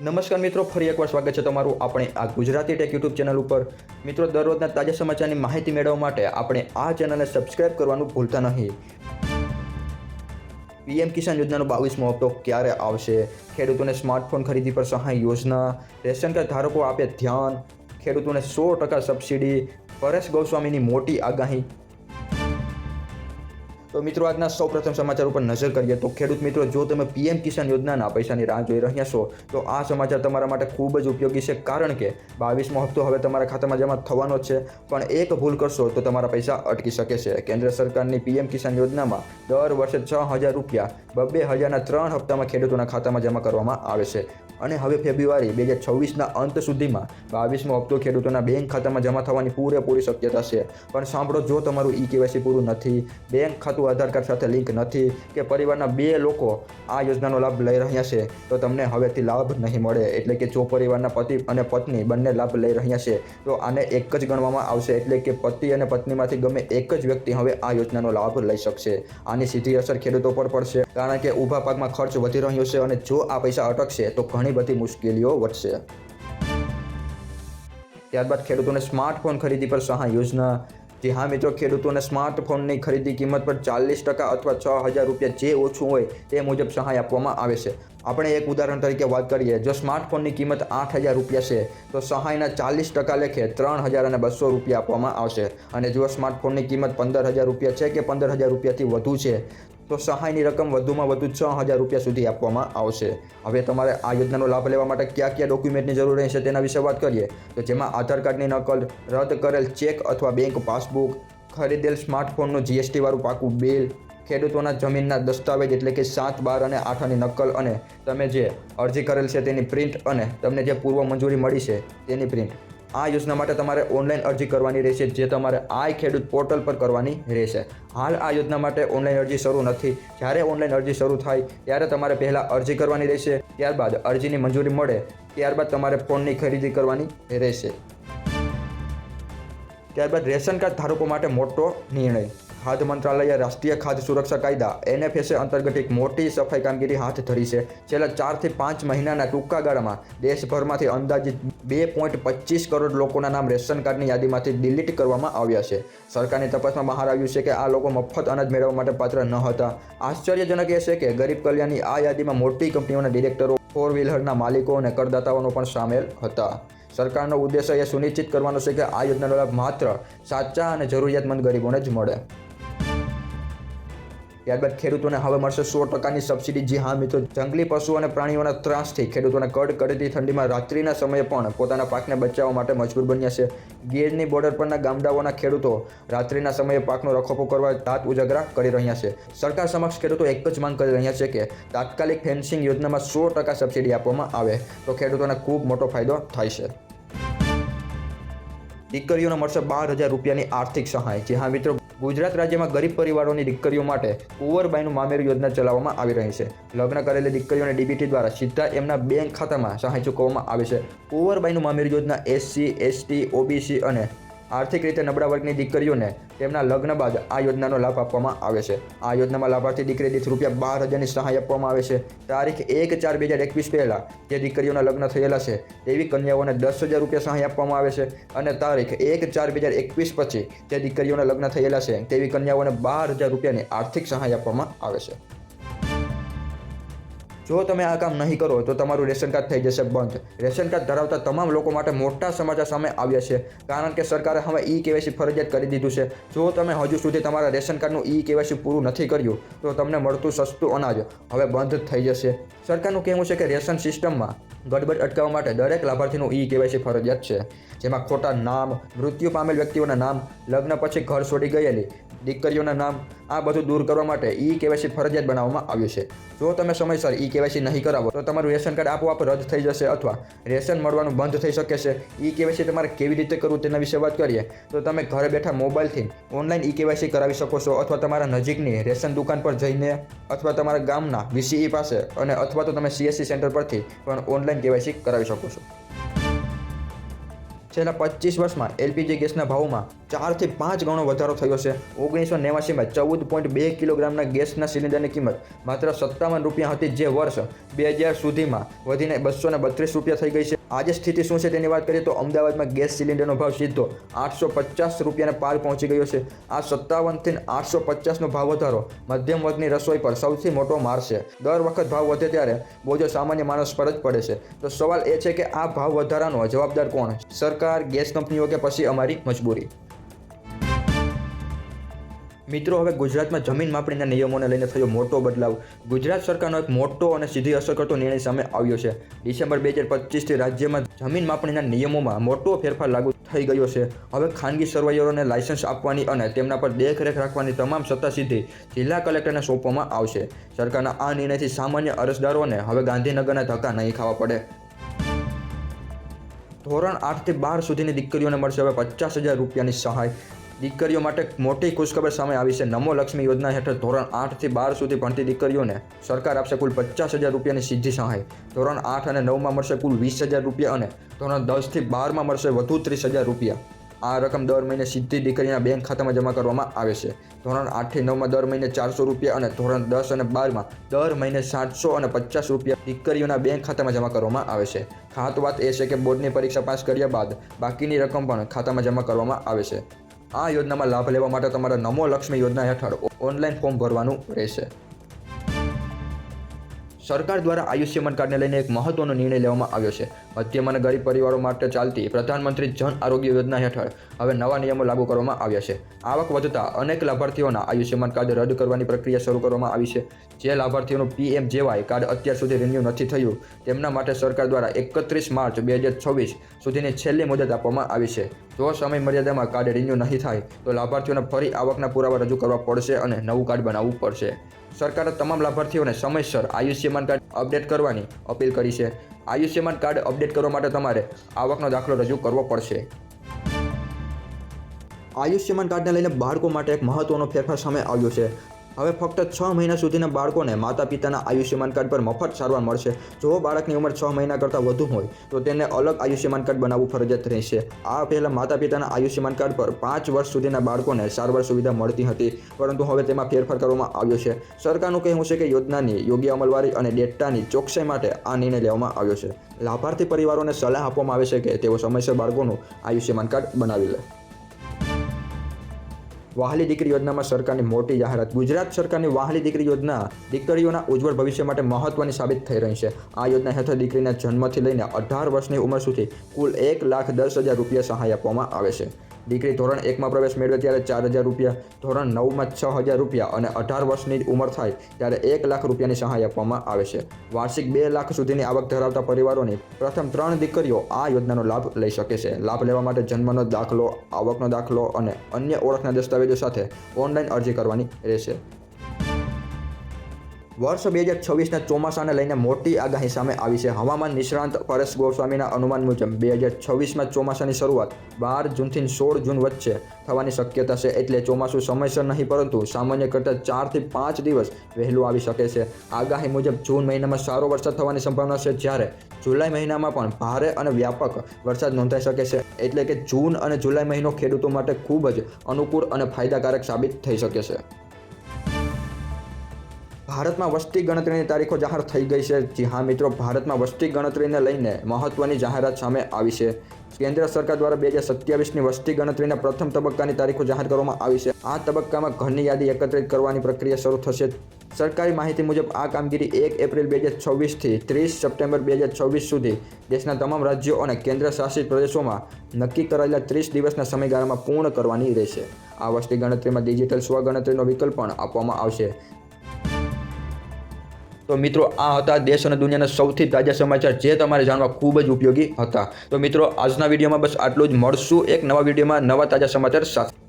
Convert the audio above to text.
નમસ્કાર મિત્રો, ફરી એકવાર સ્વાગત છે તમારું આપણે આ ગુજરાતી ટેક યુટ્યુબ ચેનલ ઉપર. મિત્રો, દરરોજના તાજા સમાચારની માહિતી મેળવવા માટે આપણે આ ચેનલને સબસ્ક્રાઇબ કરવાનું ભૂલતા નહીં. પીએમ કિસાન યોજનાનો બાવીસમો હપ્તો ક્યારે આવશે? ખેડૂતોને સ્માર્ટફોન ખરીદી પર સહાય યોજના. રેશન કાર્ડ ધારકો આપે ધ્યાન. ખેડૂતોને સો ટકા સબસિડી. પરેશ ગોસ્વામીની મોટી આગાહી. તો મિત્રો, આજના સૌપ્રથમ સમાચાર ઉપર નજર કરીએ તો ખેડૂત મિત્રો, જો તમે પીએમ કિસાન યોજનાના પૈસાની રાહ જોઈ રહ્યા છો, તો આ સમાચાર તમારા માટે ખૂબ જ ઉપયોગી છે. કારણ કે બાવીસમો હપ્તો હવે તમારા ખાતામાં જમા થવાનો છે. પણ એક ભૂલ કરશો તો તમારા પૈસા અટકી શકે છે. કેન્દ્ર સરકારની પીએમ કિસાન યોજનામાં દર વર્ષે છ હજાર રૂપિયા બબ્બે હજારના ત્રણ હપ્તામાં ખેડૂતોના ખાતામાં જમા કરવામાં આવે છે. અને હવે ફેબ્રુઆરી બે હજાર છવ્વીસના અંત સુધીમાં બાવીસમો હપ્તો ખેડૂતોના બેંક ખાતામાં જમા થવાની પૂરેપૂરી શક્યતા છે. પણ સાંભળો, જો તમારું ઈ કેવાયસી પૂરું નથી, બેંક ખાતું આધાર કાર્ડ સાથે લિંક નથી કે પરિવારના બે લોકો આ યોજનાનો લાભ લઈ રહ્યા છે, તો તમને હવેથી લાભ નહીં મળે. એટલે કે જો પરિવારના પતિ અને પત્ની બંને લાભ લઈ રહ્યા છે, તો આને એક જ ગણવામાં આવશે. એટલે કે પતિ અને પત્નીમાંથી ગમે એક જ વ્યક્તિ હવે આ યોજનાનો લાભ લઈ શકશે. આની સીધી અસર ખેડૂતો પર પડશે, કારણ કે ઊભા પાકમાં ખર્ચ વધી રહ્યો છે અને જો આ પૈસા અટકશે, તો ઘણી બધી મુશ્કેલીઓ વધશે. ત્યારબાદ ખેડૂતોને સ્માર્ટફોન ખરીદી પર સહાય યોજના જી હા મિત્રો, ખેડૂતોને સ્માર્ટફોનની ખરીદી કિંમત પર ચાલીસ ટકા અથવા છ હજાર રૂપિયા જે ઓછું હોય તે મુજબ સહાય આપવામાં આવે છે. આપણે એક ઉદાહરણ તરીકે વાત કરીએ, જો સ્માર્ટફોનની કિંમત આઠ હજાર રૂપિયા છે, તો સહાયના ચાલીસ ટકા લેખે ત્રણ હજાર અને બસો રૂપિયા આપવામાં આવશે. અને જો સ્માર્ટફોનની કિંમત પંદર હજાર રૂપિયા છે કે પંદર હજાર રૂપિયાથી વધુ છે તો સહાયની રકમ વધુમાં વધુ છ હજાર રૂપિયા સુધી આપવામાં આવશે. હવે તમારે આ યોજનાનો લાભ લેવા માટે કયા કયા ડોક્યુમેન્ટની જરૂર રહેશે તેના વિશે વાત કરીએ. તો જેમાં આધાર કાર્ડની નકલ, રદ કરેલ ચેક અથવા બેંક પાસબુક, ખરીદેલ સ્માર્ટફોનનું જીએસટી વાળું પાકું બિલ, ખેડૂતોના જમીનના દસ્તાવેજ એટલે કે સાત, બાર અને આઠની નકલ અને તમે જે અરજી કરેલ છે તેની પ્રિન્ટ અને તમને જે પૂર્વ મંજૂરી મળી છે તેની પ્રિન્ટ. આ યોજના માટે તમારે ઓનલાઈન અરજી કરવાની રહેશે, જે તમારે આઈ ખેડૂત પોર્ટલ પર કરવાની રહેશે. હાલ આ યોજના માટે ઓનલાઈન અરજી શરૂ નથી. જ્યારે ઓનલાઈન અરજી શરૂ થાય, ત્યારે તમારે પહેલાં અરજી કરવાની રહેશે, ત્યારબાદ અરજીની મંજૂરી મળે, ત્યારબાદ તમારે ફોનની ખરીદી કરવાની રહેશે. ત્યારબાદ રેશન કાર્ડ ધારકો માટે મોટો નિર્ણય. ખાદ્ય મંત્રાલયે રાષ્ટ્રીય ખાદ્ય સુરક્ષા કાયદા એનએફએસએ અંતર્ગત એક મોટી સફાઈ કામગીરી હાથ ધરી છે. છેલ્લા ચારથી પાંચ મહિનાના ટૂંકા ગાળામાં દેશભરમાંથી અંદાજિત બે પોઈન્ટ પચીસ કરોડ લોકોના નામ રેશન કાર્ડની યાદીમાંથી ડિલીટ કરવામાં આવ્યા છે. સરકારની તપાસમાં બહાર આવ્યું છે કે આ લોકો મફત અનાજ મેળવવા માટે પાત્ર ન હતા. આશ્ચર્યજનક એ છે કે ગરીબ કલ્યાણની આ યાદીમાં મોટી કંપનીઓના ડિરેક્ટરો ફોર વ્હીલરના માલિકો અને કરદાતાઓનો પણ સામેલ હતા. સરકારનો ઉદ્દેશ્ય એ સુનિશ્ચિત કરવાનો છે કે આ યોજનાનો લાભ માત્ર સાચા અને જરૂરિયાતમંદ ગરીબોને જ મળે. ત્યારબાદ ખેડૂતોને હવે મળશે સો ટકાની સબસિડી. જી હા મિત્રો, જંગલી પશુ અને પ્રાણીઓના ત્રાસથી ખેડૂતોને કડકડતી ઠંડીમાં રાત્રિના સમયે પણ પોતાના પાકને બચાવવા માટે મજબૂર બન્યા છે. ગીરની બોર્ડર પરના ગામડાઓના ખેડૂતો રાત્રિના સમયે પાકનો રખોપો કરવા દાંત ઉજાગરા કરી રહ્યા છે. સરકાર સમક્ષ ખેડૂતો એક જ માંગ કરી રહ્યા છે કે તાત્કાલિક ફેન્સિંગ યોજનામાં સો ટકા સબસિડી આપવામાં આવે, તો ખેડૂતોને ખૂબ મોટો ફાયદો થાય છે. દીકરીઓને મળશે બાર હજાર રૂપિયાની આર્થિક સહાય. જે હા મિત્રો ગુજરાત રાજ્યમાં ગરીબ પરિવારોની દીકરીઓ માટે કુંવરબાઈનું મામેરું યોજના ચલાવવામાં આવી રહી છે. લગ્ન કરેલી દીકરીઓને ડીબીટી દ્વારા સીધા એમના બેંક ખાતામાં સહાય ચૂકવવામાં આવે છે. કુંવરબાઈનું મામેરું યોજના એસસી, એસટી, ઓબીસી અને આર્થિક રીતે નબળા વર્ગની દીકરીઓને તેમના લગ્ન બાદ આ યોજનાનો લાભ આપવામાં આવે છે. આ યોજનામાં લાભાર્થી દીકરી દીઠ રૂપિયા બાર હજારની સહાય આપવામાં આવે છે. તારીખ એક ચાર બે હજાર એકવીસ પહેલાં જે દીકરીઓના લગ્ન થયેલા છે તેવી કન્યાઓને દસ હજાર રૂપિયા સહાય આપવામાં આવે છે અને તારીખ એક ચાર બે હજાર એકવીસ પછી જે દીકરીઓના લગ્ન થયેલા છે, તેવી કન્યાઓને બાર હજાર રૂપિયાની આર્થિક સહાય આપવામાં આવે છે. જો તમે આ કામ નહીં કરો, તો તમારું રેશન કાર્ડ થઈ જશે બંધ. રેશન કાર્ડ ધરાવતા તમામ લોકો માટે મોટા સમાચાર સામે આવ્યા છે. કારણ કે સરકારે હવે ઈ કેવાયસી ફરજિયાત કરી દીધું છે. જો તમે હજુ સુધી તમારા રેશન કાર્ડનું ઈ કેવાયસી પૂરું નથી કર્યું, તો તમને મળતું સસ્તું અનાજ હવે બંધ થઈ જશે. સરકારનું કહેવું છે કે રેશન સિસ્ટમમાં ગડબડ અટકાવવા માટે દરેક લાભાર્થીનું ઈ કેવાયસી ફરજિયાત છે. જેમાં ખોટા નામ, મૃત્યુ પામેલ વ્યક્તિઓના નામ, લગ્ન પછી ઘર છોડી ગયેલી દીકરીઓના નામ, આ બધું દૂર કરવા માટે ઈ કેવાયસી ફરજિયાત બનાવવામાં આવ્યું છે. જો તમે સમયસર ઈ કેવાયસી નહીં કરાવો, તો તમારું રેશન કાર્ડ આપોઆપ રદ થઈ જશે અથવા રેશન મળવાનું બંધ થઈ શકે છે. ઈ કેવાયસી તમારે કેવી રીતે કરવું તેના વિશે વાત કરીએ, તો તમે ઘરે બેઠા મોબાઈલથી ઓનલાઈન ઈ કેવાયસી કરાવી શકો છો અથવા તમારા નજીકની રેશન દુકાન પર જઈને અથવા તમારા ગામના વીસીઈ પાસે અને અથવા તો તમે સીએસસી સેન્ટર પરથી પણ ઓનલાઈન કેવાયસી કરાવી શકો છો. છેલ્લા પચીસ વર્ષમાં એલપીજી ગેસના ભાવમાં ચારથી પાંચ ગણો વધારો થયો છે. ઓગણીસો નેવાસીમાં ચૌદ પોઈન્ટ બે કિલોગ્રામના ગેસના સિલિન્ડરની કિંમત માત્ર સત્તાવન રૂપિયા હતી જે વર્ષ બે હજાર સુધીમાં વધીને બસો ને બત્રીસ રૂપિયા થઈ ગઈ છે. આજે સ્થિતિ શું છે તેની વાત કરીએ તો અમદાવાદમાં ગેસ સિલિન્ડરનો ભાવ સીધો આઠસો પચાસ રૂપિયાને પાર પહોંચી ગયો છે. આ સત્તાવનથી આઠસો પચાસનો ભાવ વધારો મધ્યમ વર્ગની રસોઈ પર સૌથી મોટો માર છે. દર વખત ભાવ વધે ત્યારે બોજો સામાન્ય માણસ પર જ પડે છે. તો સવાલ એ છે કે આ ભાવ વધારાનો જવાબદાર કોણ સરકાર ગેસ કંપનીઓ કે પછી અમારી મજબૂરી. મિત્રો, હવે ગુજરાતમાં જમીન માપણીના નિયમોને લઈને થયો મોટો બદલાવ. ગુજરાત સરકારનો એક મોટો અને સીધી અસર કરતો નિર્ણય સામે આવ્યો છે. ડિસેમ્બર બે હજાર પચીસથી રાજ્યમાં જમીન માપણીના નિયમોમાં મોટો ફેરફાર લાગુ થઈ ગયો છે. હવે ખાનગી સર્વેયરોને લાયસન્સ આપવાની અને તેમના પર દેખરેખ રાખવાની તમામ સત્તા સીધી જિલ્લા કલેક્ટરને સોંપવામાં આવશે. સરકારના આ નિર્ણયથી સામાન્ય અરજદારોને હવે ગાંધીનગરના ધક્કા નહીં ખાવા પડે. ધોરણ આઠથી બાર સુધીની દીકરીઓને મળશે હવે પચાસ હજાર રૂપિયાની સહાય. દીકરીઓ માટે મોટી ખુશખબર સામે આવી છે. નમો લક્ષ્મી યોજના હેઠળ ધોરણ આઠથી બાર સુધી ભણતી દીકરીઓને સરકાર આપશે કુલ પચાસ હજાર રૂપિયાની સીધી સહાય. ધોરણ આઠ અને નવમાં મળશે કુલ વીસ હજાર રૂપિયા અને ધોરણ દસથી બારમાં મળશે વધુ ત્રીસ હજાર રૂપિયા. આ રકમ દર મહિને સીધી દીકરીના બેંક ખાતામાં જમા કરવામાં આવે છે. ધોરણ આઠથી નવમાં દર મહિને ચારસો રૂપિયા અને ધોરણ દસ અને બારમાં દર મહિને સાતસો અને પચાસ રૂપિયા દીકરીઓના બેંક ખાતામાં જમા કરવામાં આવે છે. ખાસ વાત એ છે કે બોર્ડની પરીક્ષા પાસ કર્યા બાદ બાકીની રકમ પણ ખાતામાં જમા કરવામાં આવે છે. આ યોજનામાં લાભ લેવા માટે તમારા નમો લક્ષ્મી યોજના હેઠળ ઓનલાઈન ફોર્મ ભરવાનું રહેશે. સરકાર દ્વારા આયુષ્યમાન કાર્ડને લઈને એક મહત્વનો નિર્ણય લેવામાં આવ્યો છે. મધ્યમ અને ગરીબ પરિવારો માટે ચાલતી પ્રધાનમંત્રી જન આરોગ્ય યોજના હેઠળ હવે નવા નિયમો લાગુ કરવામાં આવ્યા છે. આવક વધતા અનેક લાભાર્થીઓના આયુષ્યમાન કાર્ડ રદ કરવાની પ્રક્રિયા શરૂ કરવામાં આવી છે. જે લાભાર્થીઓનું પીએમ જેવાય કાર્ડ અત્યાર સુધી રિન્યૂ નથી થયું, તેમના માટે સરકાર દ્વારા એકત્રીસ માર્ચ બે હજાર છવ્વીસ સુધીની છેલ્લી મુદત આપવામાં આવી છે. જો સમય મર્યાદામાં કાર્ડ રિન્યૂ નહીં થાય, તો લાભાર્થીઓને ફરી આવકના પુરાવા રજૂ કરવા પડશે અને નવું કાર્ડ બનાવવું પડશે. સરકારે તમામ લાભાર્થીઓને સમયસર આયુષ્યમાન કાર્ડ અપડેટ કરવાની અપીલ કરી છે. આયુષ્યમાન કાર્ડ અપડેટ કરવા માટે તમારે આવકનો દાખલો રજૂ કરવો પડશે. આયુષ્યમાન કાર્ડને લઈને બાળકો માટે એક મહત્વનો ફેરફાર સામે આવ્યો છે. હવે ફક્ત છ મહિના સુધીના બાળકોને માતા પિતાના આયુષ્યમાન કાર્ડ પર મફત સારવાર મળશે. જો બાળકની ઉંમર છ મહિના કરતાં વધુ હોય, તો તેને અલગ આયુષ્યમાન કાર્ડ બનાવવું ફરજિયાત રહેશે. આ પહેલાં માતા પિતાના આયુષ્યમાન કાર્ડ પર પાંચ વર્ષ સુધીના બાળકોને સારવાર સુવિધા મળતી હતી, પરંતુ હવે તેમાં ફેરફાર કરવામાં આવ્યો છે. સરકારનું કહેવું છે કે યોજનાની યોગ્ય અમલવારી અને ડેટાની ચોકસાઈ માટે આ નિર્ણય લેવામાં આવ્યો છે. લાભાર્થી પરિવારોને સલાહ આપવામાં આવે છે કે તેઓ સમયસર બાળકોનું આયુષ્યમાન કાર્ડ બનાવી લે. વહાલી દીકરી યોજનામાં સરકારની મોટી જાહેરાત. ગુજરાત સરકારની વાહલી દીકરી યોજના દીકરીઓના ઉજ્જવળ ભવિષ્ય માટે મહત્વની સાબિત થઈ રહી છે. આ યોજના હેઠળ દીકરીના જન્મથી લઈને અઢાર વર્ષની ઉંમર સુધી કુલ એક લાખ દસ હજાર રૂપિયા સહાય આપવામાં આવે છે. દીકરી ધોરણ એકમાં પ્રવેશ મેળવે ત્યારે ચાર હજાર રૂપિયા, ધોરણ નવમાં છ હજાર રૂપિયા અને અઢાર વર્ષની ઉંમર થાય ત્યારે એક લાખ રૂપિયાની સહાય આપવામાં આવે છે. વાર્ષિક બે લાખ સુધીની આવક ધરાવતા પરિવારોની પ્રથમ ત્રણ દીકરીઓ આ યોજનાનો લાભ લઈ શકે છે. લાભ લેવા માટે જન્મનો દાખલો, આવકનો દાખલો અને અન્ય ઓળખના દસ્તાવેજો સાથે ઓનલાઈન અરજી કરવાની રહેશે. વર્ષ બે હજાર છવ્વીસના ચોમાસાને લઈને મોટી આગાહી સામે આવી છે. હવામાન નિષ્ણાંત પરેશ ગોસ્વામીના અનુમાન મુજબ બે હજાર છવ્વીસમાં ચોમાસાની શરૂઆત બાર જૂનથી સોળ જૂન વચ્ચે થવાની શક્યતા છે. એટલે ચોમાસું સમયસર નહીં, પરંતુ સામાન્ય કરતાં ચારથી પાંચ દિવસ વહેલું આવી શકે છે. આગાહી મુજબ જૂન મહિનામાં સારો વરસાદ થવાની સંભાવના છે, જ્યારે જુલાઈ મહિનામાં પણ ભારે અને વ્યાપક વરસાદ નોંધાઈ શકે છે. એટલે કે જૂન અને જુલાઈ મહિનો ખેડૂતો માટે ખૂબ જ અનુકૂળ અને ફાયદાકારક સાબિત થઈ શકે છે. ભારતમાં વસ્તી ગણતરીની તારીખો જાહેર થઈ ગઈ છે. જી હા મિત્રો, ભારતમાં વસ્તી ગણતરીને લઈને મહત્વની જાહેરાત સામે આવી છે. કેન્દ્ર સરકાર દ્વારા બે હજાર સત્યાવીસની વસ્તી ગણતરીના પ્રથમ તબક્કાની તારીખો જાહેર કરવામાં આવી છે. આ તબક્કામાં ઘરની યાદી એકત્રિત કરવાની પ્રક્રિયા શરૂ થશે. સરકારી માહિતી મુજબ, આ કામગીરી એક એપ્રિલ બે હજાર છવ્વીસથી ત્રીસ સપ્ટેમ્બર બે હજાર છવ્વીસ સુધી દેશના તમામ રાજ્યો અને કેન્દ્ર શાસિત પ્રદેશોમાં નક્કી કરાયેલા ત્રીસ દિવસના સમયગાળામાં પૂર્ણ કરવાની રહેશે. આ વસ્તી ગણતરીમાં ડિજિટલ સ્વગણતરીનો વિકલ્પ પણ આપવામાં આવશે. તો મિત્રો, આ હતા દેશ અને દુનિયાના સૌથી તાજા સમાચાર જે તમારે જાણવા ખૂબ જ ઉપયોગી હતા. તો મિત્રો, આજના વિડીયોમાં બસ આટલું જ. મળશું એક નવા વિડીયોમાં નવા તાજા સમાચાર સાથે.